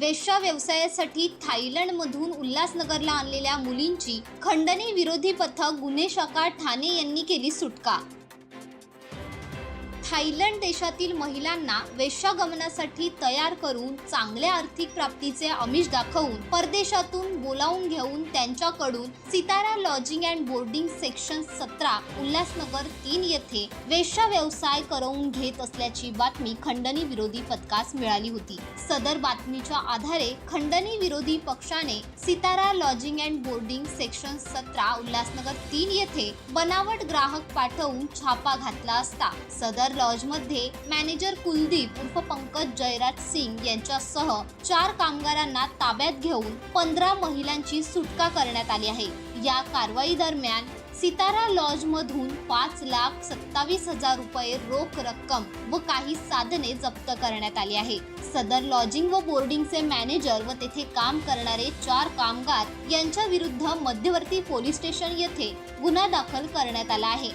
वेश्या व्यवसायासाठी थायलंडमधून उल्हासनगरला आणलेल्या मुलींची खंडणी विरोधी पथक गुन्हे शाखा ठाणे यांनी केली सुटका. थायलंड देशातील महिलांना वेश्यागमनासाठी तयार करून चांगल्या आर्थिक प्राप्तीचे आमिष दाखवून परदेशातून बोलावून घेऊन त्यांच्याकडून Sitara lodging and boarding section सतरा उल्हासनगर तीन येथे वेश्या व्यवसाय करवून घेत असल्याची बातमी खंडणी विरोधी पथकास मिळाली होती. सदर बातमीच्या आधारे खंडणी विरोधी पक्षाने Sitara lodging and boarding section सतरा उल्हासनगर तीन येथे बनावट ग्राहक पाठवून छापा घातला असता. सदर लॉजमध्ये मॅनेजर कुलदीप उर्फ पंकज जयराज सिंग यांच्यासह चार कामगारांना ताब्यात घेऊन पंधरा महिलांची सुटका करण्यात आली आहे. या कारवाई दरम्यान सितारा लॉज मधून पाच लाख सत्तावीस हजार रुपये रोख रक्कम व काही साधने जप्त करण्यात आली आहे. सदर लॉजिंग व बोर्डिंगचे मॅनेजर व तेथे काम करणारे चार कामगार यांच्या विरुद्ध मध्यवर्ती पोलीस स्टेशन येथे गुन्हा दाखल करण्यात आला आहे.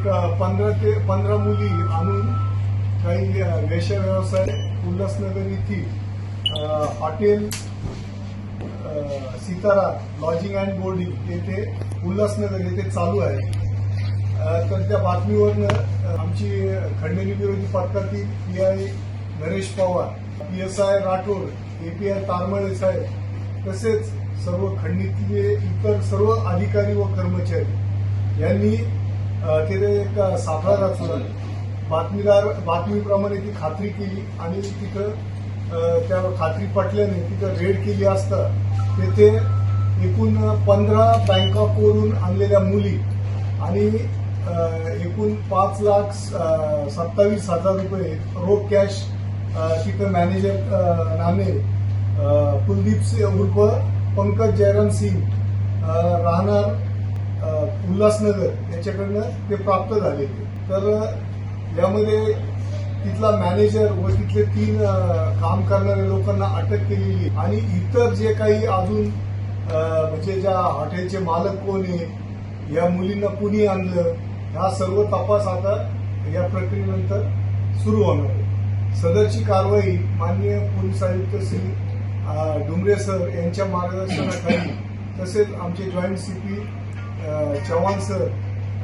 एक पंधरा ते पंधरा मुली आणून काही वेश्या व्यवसाय उल्हासनगर येथील hotel Sitara lodging and boarding येथे उल्हासनगर येथे चालू आहे. तर त्या बातमीवरनं आमची खंडणी विरोधी पथकातील P I Naresh Pawar P S I Rathod API Tarmale साहेब तसेच सर्व खंडणीतले इतर सर्व अधिकारी व कर्मचारी यांनी अ, तिथे एक सापळा रचला बातमीदार बातमीप्रमाणे ती खात्री केली आणि तिथं त्या खात्री पटल्याने तिथं रेड केली असता तेथे एकूण पंधरा बँकॉकवरून आणलेल्या मुली आणि एकूण पाच लाख सत्तावीस हजार रुपये रोख कॅश तिथं मॅनेजर अ, नामे कुलदीप सिंह उर्फ पंकज जयराम सिंग राहणार उल्हासनगर याच्याकडनं ते प्राप्त झाले. तर यामध्ये तिथला मॅनेजर व तिथले तीन काम करणाऱ्या लोकांना अटक केलेली आणि इतर जे काही अजून म्हणजे ज्या हॉटेलचे मालक कोण आहे या मुलींना कुणी आणलं हा सर्व तपास आता या प्रक्रियेनंतर सुरू होणार आहे. सदरची कारवाई माननीय पोलीस आयुक्त श्री डुमरे सर यांच्या मार्गदर्शनाखाली तसेच आमचे joint CP Chavan sir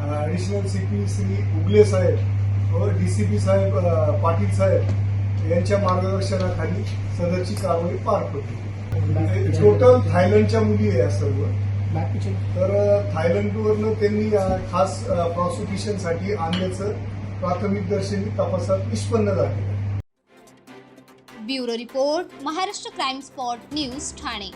additional CP Shri Ugale साहेब व डीसीपी साहेब अ, पाटील साहेब यांच्या मार्गदर्शनाखाली सदरची कारवाई पार पडली. टोटल थायलंडच्या मुली आहे या सर्व. तर थायलंडवरनं त्यांनी खास प्रॉसिक्युशनसाठी आणल्याचं प्राथमिक दर्शनी तपासात निष्पन्न झालेलं आहे. Bureau report Maharashtra crime spot news Thane.